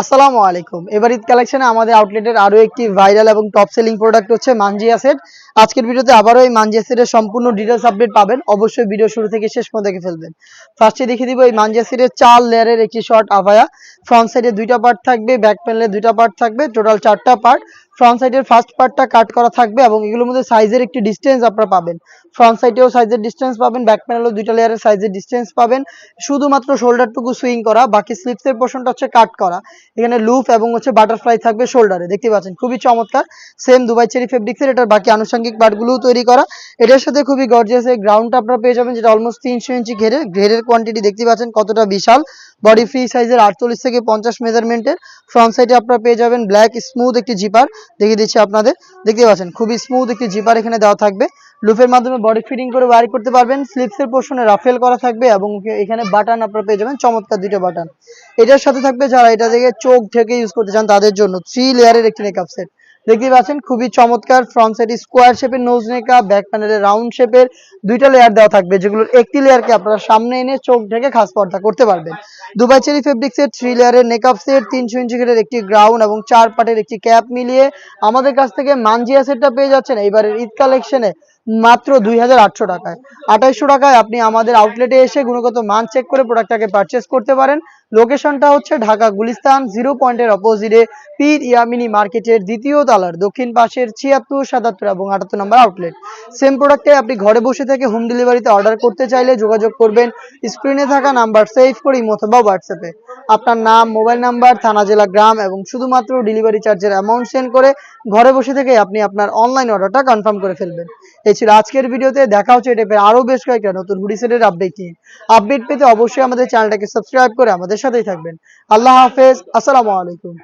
আসসালামু আলাইকুম। এবার ঈদ কালেকশনে আমাদের আউটলেটের আরও একটি ভাইরাল এবং টপ সেলিং প্রোডাক্ট হচ্ছে মানজিয়া সেট আজকের ভিডিওতে আবারও এই মানজিয়া সেটের সম্পূর্ণ ডিটেলস আপডেট পাবেন। অবশ্যই ভিডিও শুরু থেকে শেষ পর্যন্ত দেখে ফেলবেন। ফার্স্টে দেখিয়ে দিব এই মানজিয়া সেটের চার লেয়ারের একটি শর্ট আভায়া। ফ্রন্ট সাইডে দুইটা পার্ট থাকবে ব্যাক প্যানেলে দুইটা পার্ট থাকবে টোটাল চারটা পার্ট ফ্রন্ট সাইডের ফার্স্ট পার্টটা কাট করা থাকবে এবং এগুলোর মধ্যে সাইজের একটি ডিস্টেন্স আপনারা পাবেন। ফ্রন্ট সাইডেও সাইজের ডিস্টেন্স পাবেন ব্যাক প্যানেলেও দুইটা লেয়ারের সাইজের ডিস্টেন্স পাবেন। শুধুমাত্র শোল্ডারটুকু সুইং করা, বাকি স্লিপসের পোর্শনটা হচ্ছে কাট করা। এখানে লুপ এবং হচ্ছে বাটারফ্লাই থাকবে শোল্ডারে দেখতে পাচ্ছেন? খুবই চমৎকার। সেম দুবাই চেরি ফেব্রিক্সের এটার বাকি আনুষঙ্গিক পার্টগুলোও তৈরি করা। এটার সাথে খুবই গর্জিয়াস এই গ্রাউন্ডটা আপনারা পেয়ে যাবেন, যেটা অলমোস্ট তিনশো ইঞ্চি ঘেরে, ঘেরের কোয়ান্টিটি দেখতে পাচ্ছেন কতটা বিশাল। বডি ফ্রি সাইজের আটচল্লিশ থেকে পঞ্চাশ মেজারমেন্টের ফ্রন্ট সাইডে আপনারা পেয়ে যাবেন ব্ল্যাক স্মুথ একটি জিপার দেখিয়ে দিচ্ছি আপনাদের। দেখতে পাচ্ছেন, খুবই স্মুথ একটি জিপার এখানে দেওয়া থাকবে। লুফের মাধ্যমে বডি ফিটিং করে ওয়ারি করতে পারবেন। স্লিপসের পোর্শনে রাফেল করা থাকবে এবং এখানে বাটন আপনারা পেয়ে যাবেন, চমৎকার দুটো বাটন এটার সাথে থাকবে যারা এটা থেকে চোখ থেকে ইউজ করতে চান তাদের জন্য থ্রি লেয়ারের একটি মেকআপ সেট দেখতে পাচ্ছেন, খুবই চমৎকার ফ্রন্ট সাইড স্কোয়ার শেপের নোজ মেকআপ ব্যাক প্যানেলে রাউন্ড শেপের দুইটা লেয়ার দেওয়া থাকবে, যেগুলোর একটি লেয়ারকে আপনারা সামনে এনে চোখ ঢেকে খাস পর্দা করতে পারবেন। দুবাই চেরি ফেব্রিক্সের থ্রি লেয়ারের মেকআপ সেট তিনশো ইঞ্চি ঘেরের একটি গ্রাউন্ড এবং চার পাটের একটি ক্যাপ মিলিয়ে আমাদের কাছ থেকে মানজিয়া সেটটা পেয়ে যাচ্ছেন এবারের ঈদ কালেকশনে মাত্র দুই হাজার আটশো টাকায়। আঠাইশশো টাকায় আপনি আমাদের আউটলেটে এসে গুণগত মান চেক করে প্রোডাক্টটাকে পারচেস করতে পারেন। লোকেশনটা হচ্ছে ঢাকা গুলিস্তান জিরো পয়েন্টের অপোজিটে পীর ইয়ামিনী মার্কেটের দ্বিতীয় তলার, দক্ষিণ পাশের ছিয়াত্তর, সাতাত্তর এবং আটাত্তর নম্বর আউটলেট সেম প্রোডাক্টে আপনি ঘরে বসে থেকে হোম ডেলিভারিতে অর্ডার করতে চাইলে যোগাযোগ করবেন স্ক্রিনে থাকা নাম্বার সেভ করে অথবা হোয়াটসঅ্যাপে আপনার নাম মোবাইল নাম্বার থানা, জেলা, গ্রাম এবং শুধুমাত্র ডেলিভারি চার্জের অ্যামাউন্ট সেন্ড করে ঘরে বসে থেকে আপনি আপনার অনলাইন অর্ডারটা কনফার্ম করে ফেলবেন। এই ছিল আজকের ভিডিওতে, দেখা হচ্ছে এটা আরও বেশ কয়েকটা নতুন হুডি সেটের আপডেট নিয়ে। আপডেট পেতে অবশ্যই আমাদের চ্যানেলটাকে সাবস্ক্রাইব করে আমাদের সাথেই থাকবেন। আল্লাহ হাফেজ। আসসালামু আলাইকুম।